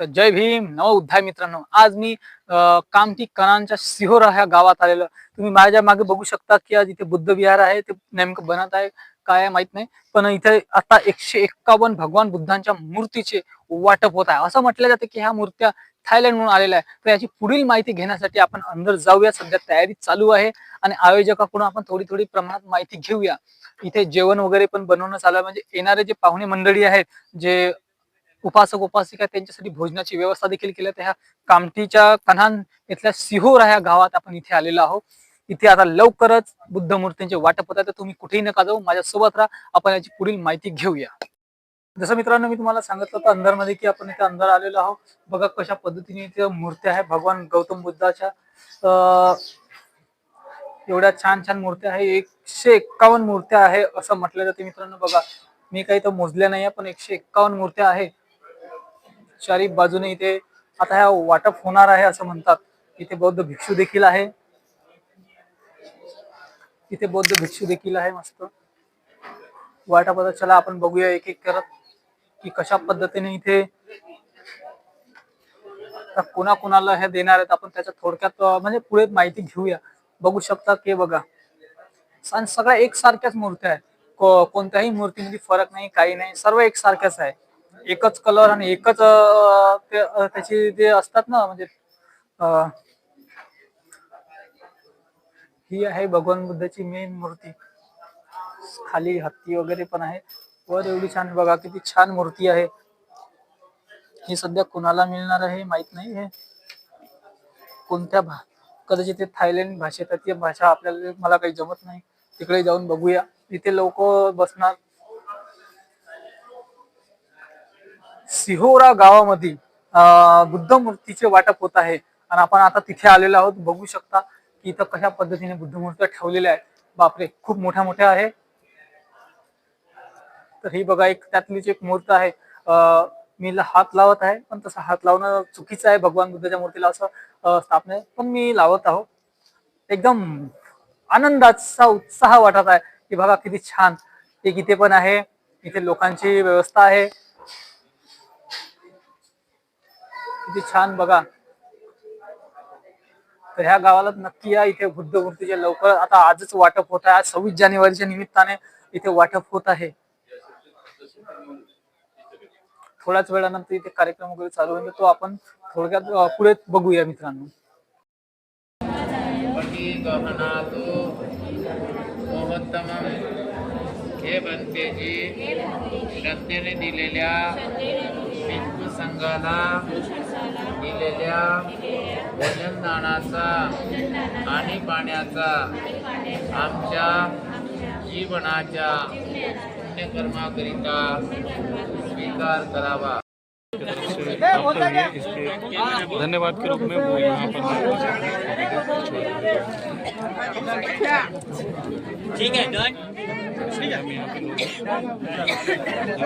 तर जय भीम. नव उद्धाय मित्रांनो. आज मी कामठी कणांच्या सिहोरा ह्या गावात आलेलो. तुम्ही माझ्या मागे बघू शकता की आज इथे बुद्ध विहार आहे. ते नेमकं बनत आहे. काय आहे माहीत नाही. पण इथे आता एकशे एक्कावन्न भगवान बुद्धांच्या मूर्तीचे वाटप होत आहे. असं म्हटलं जातं की ह्या मूर्त्या थायलंड म्हणून आलेल्या आहे तर याची पुढील माहिती घेण्यासाठी आपण अंदर जाऊया. सध्या तयारी चालू आहे. आणि आयोजकाकडून आपण थोडी थोडी प्रमाणात माहिती घेऊया. इथे जेवण वगैरे पण बनवणं चालू आहे. म्हणजे येणारे जे पाहुणे मंडळी आहेत जे उपासक उपासिका त्यांच्यासाठी भोजनाची व्यवस्था देखील केली तर ह्या कामटीच्या कन्हान इथल्या सिहोर ह्या गावात आपण इथे आलेलो आहोत. इथे आता लवकरच बुद्ध मूर्तींचे वाटप होत आहे. तर तुम्ही कुठेही नका जाऊ. माझ्या सोबत राहा. आपण याची पुढील माहिती घेऊया. जसं मित्रांनो मी तुम्हाला सांगितलं होतं अंधारमध्ये की आपण इथे अंदर आलेलो आहोत. बघा कशा पद्धतीने इथे मूर्त्या आहे. भगवान गौतम बुद्धाच्या अं, एवढ्या छान छान मूर्त्या आहे. एकशे एक्कावन्न मूर्त्या आहे असं म्हटलं जाते. मित्रांनो बघा. मी काही तर मोजल्या नाही पण एकशे एक्कावन्न मूर्त्या आहे. चारी बाजूने इथे आता ह्या वाटप होणार आहे असं म्हणतात. इथे बौद्ध भिक्षू देखील आहे. इथे बौद्ध भिक्षू देखील आहे मस्त. वाटपाचा चला आपण बघूया एक एक करत की कशा पद्धतीने इथे आता कोणा कोणाला हे देणार आहेत आपण त्याच्या थोडक्यात म्हणजे पुढे माहिती घेऊया. बघू शकता की बघा. आणि सगळ्या एकसारख्याच मूर्त्या आहेत. कोणत्याही मूर्तीमध्ये फरक नाही काही नाही. सर्व एकसारख्याच आहे. एकच कलर आणि एकच त्याची ते त्याची असतात ना म्हणजे ही आहे भगवान बुद्धाची मेन मूर्ती. खाली हत्ती वगैरे पण आहे. वर एवढी छान बघा किती छान मूर्ती आहे. ही सध्या कुणाला मिळणार आहे माहीत नाही हे. कोणत्या भा कदाचित ते थायलंड भाषेत ती भाषा आपल्याला मला काही जमत नाही. तिकडे जाऊन बघूया. इथे लोक बसणार. सिहोरा गावामध्ये अं, बुद्ध मूर्तीचे वाटप होत आहे. आणि आपण आता तिथे आलेलो आहोत बघू शकता. की इथं कशा पद्धतीने बुद्ध मूर्त्या ठेवलेल्या आहेत बापरे खूप मोठ्या मोठ्या आहे. तर ही बघा एक त्यातलीच एक मूर्त आहे. मी हात लावत आहे पण तसं हात लावणं चुकीचं आहे. भगवान बुद्धाच्या मूर्तीला असं स्थापने स्थापना पण मी लावत आहो. एकदम आनंदाचा उत्साह वाटत आहे की बघा किती छान. एक इथे पण आहे. इथे लोकांची व्यवस्था आहे. किती छान बघा. तर ह्या गावाला नक्की या. इथे बुद्ध मूर्तीचे लवकर आता आजच वाटप होत आहे. आज सव्वीस जानेवारीच्या निमित्ताने इथे वाटप होत आहे. थोड्याच वेळानंतर इथे कार्यक्रम वगैरे चालू होईल. तो आपण थोडक्यात पुढे बघूया मित्रांनो. हे बनतेजी श्रद्धेने दिलेल्या संघाला दिलेल्या भोजन दानाचा आणि पाण्याचा आमच्या जीवनाच्या पुण्यकर्माकरिता स्वीकार करावा. धन्यवाद के रूप में वो यहाँ पर ठीक है हम यहाँ पे लोग